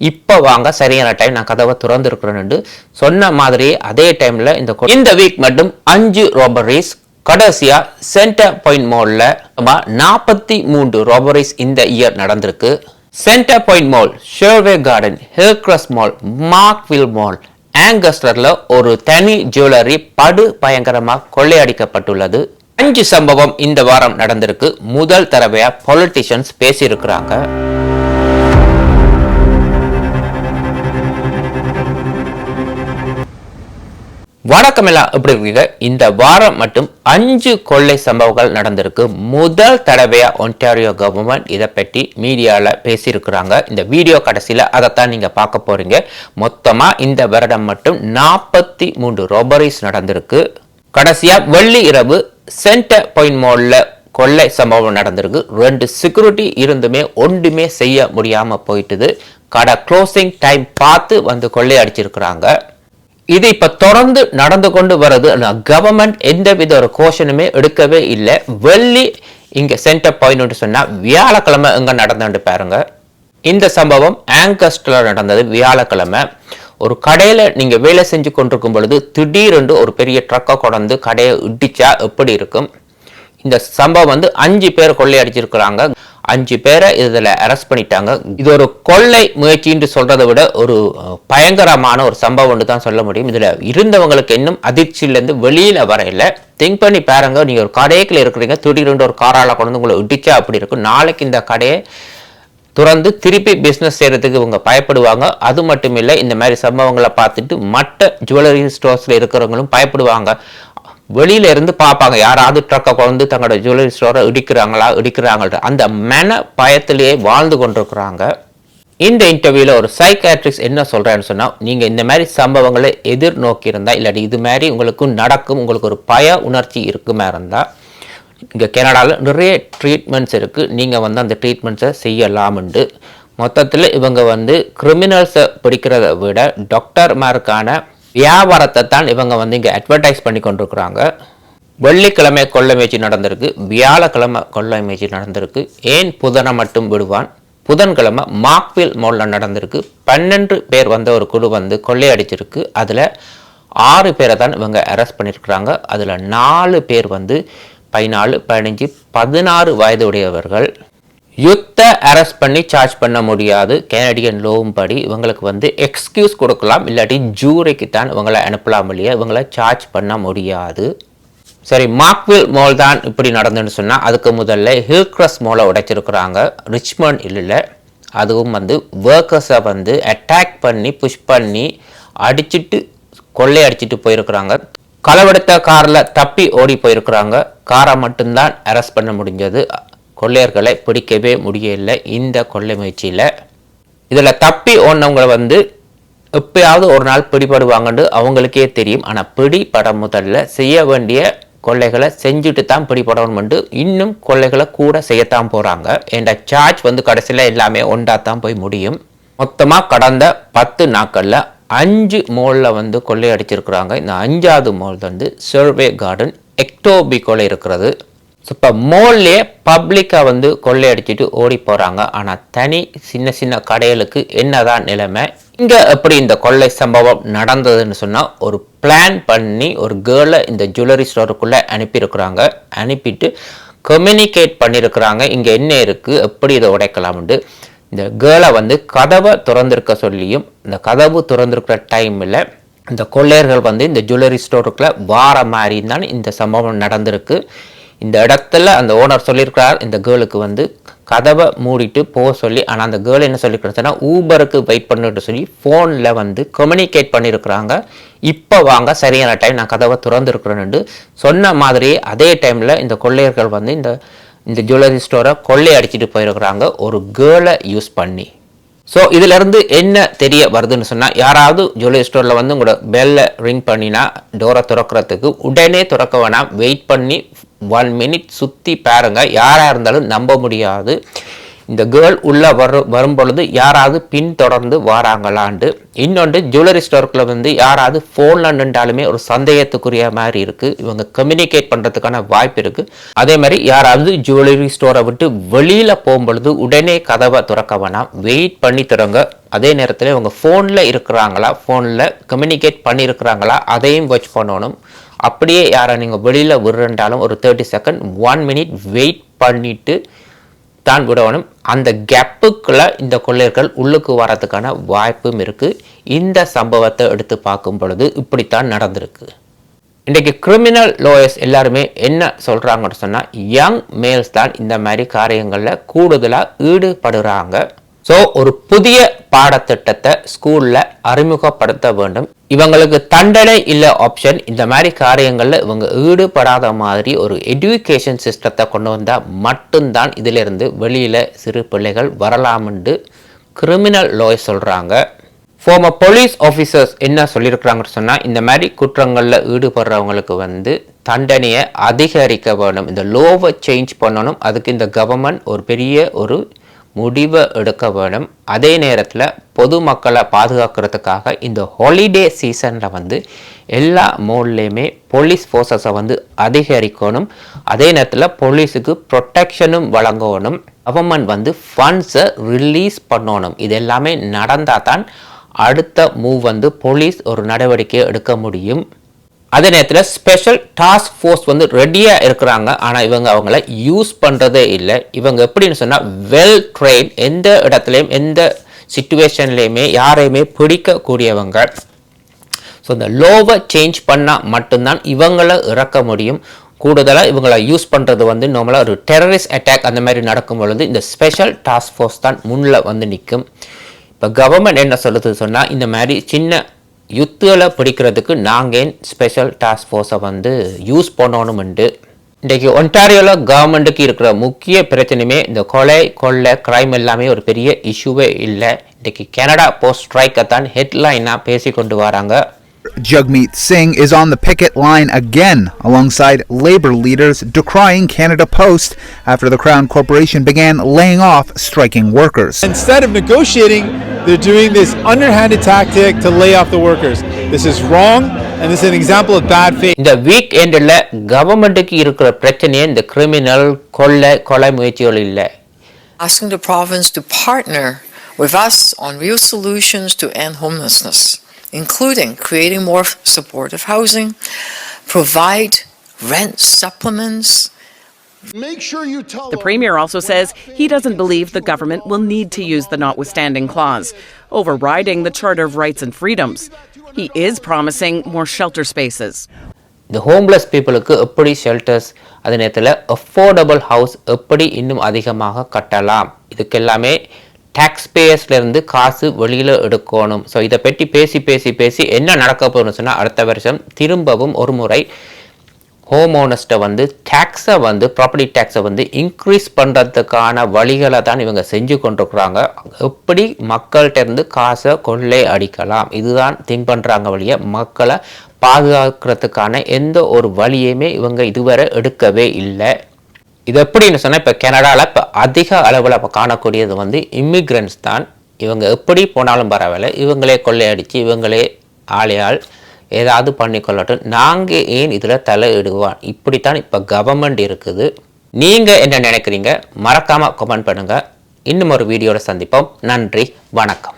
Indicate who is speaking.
Speaker 1: இப்போ வாங்க சரியான டைம் நான் கதவை திறந்துருக்கிறேன்னு சொன்ன மாதிரி அதே டைமில் இந்த இந்த வீக் மட்டும் அஞ்சு ரோபரிஸ் கடைசியாக சென்டர் பாயிண்ட் மால்ல நாற்பத்தி மூன்று ரோபரிஸ் இந்த இயர் நடந்திருக்கு. Centre Point Mall Sherway Garden Hillcrest Mall Markville Mall ஆங்கஸ்டரில் ஒரு தனி ஜுவல்லரி படு பயங்கரமாக கொள்ளையடிக்கப்பட்டுள்ளது. அஞ்சு சம்பவம் இந்த வாரம் நடந்திருக்கு. முதல் தடவையாக பொலிட்டிஷியன்ஸ் பேசியிருக்கிறாங்க. வணக்கம் எல்லாம் எப்படி இருக்கீங்க? இந்த வாரம் மட்டும் அஞ்சு கொள்ளை சம்பவங்கள் நடந்திருக்கு. முதல் தடவையா ஒன்டாரியோ கவர்மெண்ட் இதை பற்றி மீடியாவில் பேசியிருக்கிறாங்க. இந்த வீடியோ கடைசியில் அதைத்தான் நீங்கள் பார்க்க போறீங்க. மொத்தமாக இந்த வருடம் மட்டும் நாற்பத்தி மூன்று ரொபரிஸ் நடந்திருக்கு. கடைசியாக வெள்ளி இரவு சென்டர் பாயிண்ட் மோலில் கொள்ளை சம்பவம் நடந்திருக்கு. ரெண்டு செக்யூரிட்டி இருந்துமே ஒன்றுமே செய்ய முடியாமல் போயிட்டுது. கடை க்ளோசிங் டைம் பார்த்து வந்து கொள்ளை அடிச்சிருக்கிறாங்க. இது இப்ப தொடர்ந்து நடந்து கொண்டு வருது கவர்மெண்ட் எந்த வித ஒரு கோஷனுமே எடுக்கவே இல்லை. வெள்ளி இங்க சென்டர் பாயிண்ட் சொன்னா வியாழக்கிழமை எங்க நடந்துட்டு பாருங்க. இந்த சம்பவம் ஆங்கஸ்ட்ல நடந்தது. வியாழக்கிழமை. ஒரு கடையில நீங்க வேலை செஞ்சு கொண்டிருக்கும் பொழுது திடீரென்று ஒரு பெரிய ட்ரக்கை கொண்டு கடையை இடிச்சா எப்படி இருக்கும்? இந்த சம்பவம் வந்து அஞ்சு பேர் கொள்ளையடிச்சிருக்கிறாங்க. அஞ்சு பேரை இதில் அரெஸ்ட் பண்ணிட்டாங்க. இது ஒரு கொள்ளை முயற்சின்னு சொல்றதை விட ஒரு பயங்கரமான ஒரு சம்பவம்னு தான் சொல்ல முடியும். இதில் இருந்தவங்களுக்கு இன்னும் அதிர்ச்சியிலேருந்து வெளியில் வரையில திங்க் பண்ணி பாருங்க நீங்கள் ஒரு கடைக்குள்ள இருக்கிறீங்க திடீர்னு ஒரு காரால் கொண்டு வந்து உங்களை இடிச்சா அப்படி இருக்கும். நாளைக்கு இந்த கடையை துறந்து திருப்பி பிஸ்னஸ் செய்கிறதுக்கு இவங்க பயப்படுவாங்க. அது மட்டும் இல்லை இந்த மாதிரி சம்பவங்களை பார்த்துட்டு மற்ற ஜுவல்லரி ஸ்டோர்ஸில் இருக்கிறவங்களும் பயப்படுவாங்க. வெளியில இருந்து பார்ப்பாங்க. யாராவது ட்ரக்கை கொண்டு தங்களோட ஜுவல்லரி ஸ்டோரை இடிக்கிறாங்களா? இடிக்கிறாங்கள்ட்ட அந்த மன பயத்திலேயே வாழ்ந்து கொண்டிருக்கிறாங்க. இந்த இன்டர்வியூல ஒரு சைக்காட்ரிக்ஸ் என்ன சொல்றேன்னு சொன்னா நீங்க இந்த மாதிரி சம்பவங்களை எதிர்நோக்கி இருந்தா இல்லாட்டி இது மாதிரி உங்களுக்கு நடக்கும் உங்களுக்கு ஒரு பய உணர்ச்சி இருக்குமா இருந்தா இங்கே கனடாவில் நிறைய ட்ரீட்மெண்ட்ஸ் இருக்குது நீங்கள் வந்து அந்த ட்ரீட்மெண்ட்ஸை செய்யலாம்ண்டு. மொத்தத்தில் இவங்க வந்து கிரிமினல்ஸை பிடிக்கிறத விட டாக்டர்மாருக்கான வியாபாரத்தை தான் இவங்க வந்து இங்கே அட்வர்டைஸ் பண்ணி கொண்டிருக்கிறாங்க. வெள்ளிக்கிழமை கொள்ளை முயற்சி நடந்திருக்கு. வியாழக்கிழமை கொள்ளை முயற்சி நடந்திருக்கு. ஏன் புதனை மட்டும் விடுவான்? புதன்கிழமை மாக்வில் மோலில் நடந்திருக்கு. பன்னெண்டு பேர் வந்த ஒரு குழு வந்து கொள்ளையடிச்சிருக்கு. அதில் ஆறு பேரை தான் இவங்க அரெஸ்ட் பண்ணியிருக்கிறாங்க. அதில் நாலு பேர் வந்து பதினாலு பதினஞ்சு பதினாறு வயது உடையவர்கள் யுத்த அரெஸ்ட் பண்ணி சார்ஜ் பண்ண முடியாது. கேனடியன் லோவும் படி இவங்களுக்கு வந்து எக்ஸ்கியூஸ் கொடுக்கலாம். இல்லாட்டி ஜூரிக்கு தான் இவங்களை அனுப்பலாம் இல்லையா? இவங்களை சார்ஜ் பண்ண முடியாது. சரி மார்க்வில் மோல் தான் இப்படி நடந்துன்னு சொன்னால் அதுக்கு முதல்ல ஹில்க்ரஸ் மோலை உடைச்சிருக்கிறாங்க. ரிச்மண்ட் இல்லை. அதுவும் வந்து ஒர்க்கர்ஸை வந்து அட்டாக் பண்ணி புஷ் பண்ணி அடிச்சிட்டு கொள்ளை அடிச்சிட்டு போயிருக்கிறாங்க. களவெடுத்த காரில் தப்பி ஓடி போயிருக்கிறாங்க. காரை மட்டும்தான் அரெஸ்ட் பண்ண முடிஞ்சது. கொள்ளையர்களை பிடிக்கவே முடியல இந்த கொள்ளை முயற்சியில். இதில் தப்பி ஓடினவங்களை வந்து எப்பயாவது ஒரு நாள் பிடிபடுவாங்கன்னு அவங்களுக்கே தெரியும். ஆனால் பிடிபட முதல்ல செய்ய வேண்டிய கொள்ளைகளை செஞ்சுட்டு தான் பிடிபடணும்ட்டு இன்னும் கொள்ளைகளை கூட செய்யத்தான் போகிறாங்க என்ற சார்ஜ் வந்து கடைசியில் எல்லாமே ஒன்றா தான் போய் முடியும். மொத்தமாக கடந்த பத்து நாட்களில் அஞ்சு மோலில் வந்து கொள்ளையடிச்சிருக்கிறாங்க. இந்த அஞ்சாவது மோல் வந்து சர்வே கார்டன் எக்டோபிகோல இருக்கிறது. ஸோ இப்போ மோல்லே பப்ளிக்காக வந்து கொள்ளையடிச்சிட்டு ஓடி போகிறாங்க ஆனால் தனி சின்ன சின்ன கடைகளுக்கு என்னதான் நிலைமை? இங்கே எப்படி இந்த கொள்ளை சம்பவம் நடந்ததுன்னு சொன்னால் ஒரு பிளான் பண்ணி ஒரு கேர்ளை இந்த ஜுவல்லரி ஸ்டோருக்குள்ளே அனுப்பியிருக்கிறாங்க. அனுப்பிட்டு கம்யூனிகேட் பண்ணியிருக்கிறாங்க. இங்கே என்ன இருக்குது எப்படி இதை உடைக்கலாம்ண்டு இந்த கேர்ளை வந்து கதவை திறந்திருக்க சொல்லியும் இந்த கதவு திறந்திருக்கிற டைமில் இந்த கொள்ளையர்கள் வந்து இந்த ஜுவல்லரி ஸ்டோருக்குள்ளே வார மாதிரி தான் இந்த சம்பவம் நடந்திருக்கு. இந்த இடத்துல அந்த ஓனர் சொல்லியிருக்கிறார் இந்த கேர்ளுக்கு வந்து கதவை மூடிட்டு போக சொல்லி ஆனால் அந்த கேர்ள் என்ன சொல்லியிருக்கிறதுனா ஊபருக்கு வெயிட் பண்ணிட்டு சொல்லி ஃபோனில் வந்து கம்யூனிகேட் பண்ணியிருக்கிறாங்க. இப்போ வாங்க சரியான டைம் நான் கதவை திறந்துருக்குறேன்னு சொன்ன மாதிரி அதே டைமில் இந்த கொள்ளையர்கள் வந்து இந்த இந்த ஜுவல்லரி ஸ்டோரை கொள்ளை அடிச்சிட்டு போயிருக்கிறாங்க ஒரு கேர்ளை யூஸ் பண்ணி. ஸோ இதிலேருந்து என்ன தெரிய வருதுன்னு சொன்னால் யாராவது ஜுவல்லரி ஸ்டோரில் வந்து உங்களோட பெல்லை ரிங் பண்ணினா டோரை திறக்கிறதுக்கு உடனே திறக்க வேணாம் வெயிட் பண்ணி ஒன் மினிட் சுற்றி பாருங்க. யாராக இருந்தாலும் நம்ப முடியாது. இந்த கேர்ள் உள்ளே வரும் வரும் பொழுது யாராவது பின்தொடர்ந்து வராங்களாண்டு. இன்னொன்று ஜுவல்லரி ஸ்டோருக்குள்ள வந்து யாராவது ஃபோனில் நின்றாலுமே ஒரு சந்தேகத்துக்குரிய மாதிரி இருக்குது இவங்க கம்யூனிகேட் பண்ணுறதுக்கான வாய்ப்பு இருக்குது அதே மாதிரி யாராவது ஜுவல்லரி ஸ்டோரை விட்டு வெளியில் போகும்பொழுது உடனே கதவை திறக்க வேணாம். வெயிட் பண்ணி திறங்க. அதே நேரத்தில் இவங்க ஃபோனில் இருக்கிறாங்களா? ஃபோனில் கம்யூனிகேட் பண்ணியிருக்கிறாங்களா? அதையும் வாட்ச் பண்ணணும். அப்படியே யாரை நீங்கள் வெளியில் விடுறண்டாலும் ஒரு thirty second one minute wait பண்ணிட்டு தான் விடணும். அந்த கேப்புக்குள்ளே இந்த கொள்ளையர்கள் உள்ளுக்கு வரதுக்கான வாய்ப்பும் இருக்குது இந்த சம்பவத்தை எடுத்து பார்க்கும் பொழுது இப்படித்தான் நடந்திருக்கு. இன்றைக்கு கிரிமினல் லோயர்ஸ் எல்லாருமே என்ன சொல்கிறாங்கன்னு சொன்னால் யங் மேல்ஸ் தான் இந்த மாதிரி காரியங்களில் கூடுதலாக ஈடுபடுறாங்க. ஸோ ஒரு புதிய பாடத்திட்டத்தை ஸ்கூலில் அறிமுகப்படுத்த வேண்டும். இவங்களுக்கு தண்டனை இல்லை ஆப்ஷன் இந்த மாதிரி காரியங்களில் இவங்க ஈடுபடாத மாதிரி ஒரு எஜுகேஷன் சிஸ்டத்தை கொண்டு வந்தால் மட்டும்தான் இதிலிருந்து வெளியில் சிறு பிள்ளைகள் வரலாம்னு கிரிமினல் லோய் சொல்கிறாங்க ஃபார்மர் போலீஸ் ஆஃபீஸர்ஸ் என்ன சொல்லியிருக்கிறாங்கன்னு சொன்னால் இந்த மாதிரி குற்றங்களில் ஈடுபடுறவங்களுக்கு வந்து தண்டனையை அதிகரிக்க வேணும். இந்த லோவை சேஞ்ச் பண்ணணும். அதுக்கு இந்த கவர்மெண்ட் ஒரு பெரிய ஒரு முடிவை எடுக்க வேணும் அதே நேரத்தில் பொதுமக்களை பாதுகாக்கிறதுக்காக இந்த ஹாலிடே சீசனில் வந்து எல்லா மோட்லேயுமே போலீஸ் ஃபோர்ஸஸை வந்து அதிகரிக்கணும். அதே நேரத்தில் போலீஸுக்கு ப்ரொட்டெக்ஷனும் வழங்கணும். கவர்மெண்ட் வந்து ஃபண்ட்ஸை ரிலீஸ் பண்ணணும். இது எல்லாமே நடந்தால் தான் அடுத்த மூவ் வந்து போலீஸ் ஒரு நடவடிக்கை எடுக்க முடியும். அதே நேரத்தில் ஸ்பெஷல் டாஸ்க் ஃபோர்ஸ் வந்து ரெடியாக இருக்கிறாங்க. ஆனால் இவங்க அவங்கள யூஸ் பண்ணுறதே இல்லை. இவங்க எப்படின்னு சொன்னால் வெல் ட்ரெயின் எந்த இடத்துலையும் எந்த சுச்சுவேஷன்லேயுமே யாரையுமே பிடிக்கக்கூடியவங்க. ஸோ இந்த லோவை சேஞ்ச் பண்ணால் மட்டும்தான் இவங்களை இறக்க முடியும். கூடுதலாக இவங்களை யூஸ் பண்ணுறது வந்து நம்மளால் ஒரு டெரரிஸ்ட் அட்டாக் அந்த மாதிரி நடக்கும் பொழுது இந்த ஸ்பெஷல் டாஸ்க் ஃபோர்ஸ் தான் முன்னில் வந்து நிற்கும் இப்போ கவர்மெண்ட் என்ன சொல்லுது சொன்னால் இந்த மாதிரி சின்ன யுத்துகளை பிடிக்கிறதுக்கு நாங்கள் ஸ்பெஷல் டாஸ்க் ஃபோர்ஸை வந்து யூஸ் பண்ணணும்ண்டு இன்றைக்கு ஒன்டாரியோவில் கவர்மெண்ட்டுக்கு இருக்கிற முக்கிய பிரச்சனையுமே இந்த கொலை கொள்ளை கிரைம் எல்லாமே ஒரு பெரிய இஷ்யூவே இல்லை இன்றைக்கு கனடா போஸ்ட் ஸ்ட்ரைக்கை தான் ஹெட்லைனாக பேசி கொண்டு வராங்க
Speaker 2: Jagmeet Singh is on the picket line again alongside labor leaders decrying Canada Post after the Crown Corporation began laying off striking workers.
Speaker 3: Instead of negotiating, they're doing this underhanded tactic to lay off the workers. This is wrong, and this is an example of bad faith.
Speaker 1: இந்த week எண்டில் கவர்மெண்ட்டுக்கு இருக்கிற பிரச்சனையே இந்த criminal கொள்ளை கொலை முயற்சிகள் இல்லை
Speaker 4: asking the province to partner with us on real solutions to end homelessness, including creating more supportive housing, provide rent supplements,
Speaker 5: Make sure you tell
Speaker 6: The Premier also says he doesn't believe the government will need to use the notwithstanding clause, overriding the Charter of Rights and Freedoms. He is promising more shelter spaces.
Speaker 1: இந்த homeless பீப்புளுக்கு எப்படி shelters அதே நேரத்தில் affordable house எப்படி இன்னும் அதிகமாக கட்டலாம் இதுக்கெல்லாமே tax பேயர்ஸ்லேருந்து காசு வெளியில் எடுக்கணும் ஸோ இதை பற்றி பேசி பேசி பேசி என்ன நடக்க போகணும்னு சொன்னால் அடுத்த வருஷம் திரும்பவும் ஒரு முறை ஹோம் ஓனர்ஸ்ட்டை வந்து டேக்ஸை வந்து ப்ராப்பர்ட்டி டேக்ஸை வந்து இன்க்ரீஸ் பண்ணுறதுக்கான வழிகளை தான் இவங்க செஞ்சு கொண்டிருக்கிறாங்க. எப்படி மக்கள்கிட்டேருந்து காசை கொள்ளை அடிக்கலாம்? இதுதான் திங்க் பண்ணுறாங்க வழியை மக்களை பாதுகாக்கிறதுக்கான எந்த ஒரு வழியுமே இவங்க இதுவரை எடுக்கவே இல்லை. இது எப்படின்னு சொன்னால் இப்போ கனடாவில் இப்போ அதிக அளவில் இப்போ காணக்கூடியது வந்து இம்மிக்ரெண்ட்ஸ் தான். இவங்க எப்படி போனாலும் பரவாயில்ல. இவங்களே கொள்ளையடித்து இவங்களே ஆளையால் ஏதாவது பண்ணிக்கொள்ளட்டும். நாங்கள் ஏன் இதில் தலையிடுவோம்? இப்படித்தான் இப்போ கவர்மெண்ட் இருக்குது. நீங்கள் என்ன நினைக்கிறீங்க? மறக்காமல் கமெண்ட் பண்ணுங்கள் இன்னும் ஒரு வீடியோவில் சந்திப்போம். நன்றி. வணக்கம்.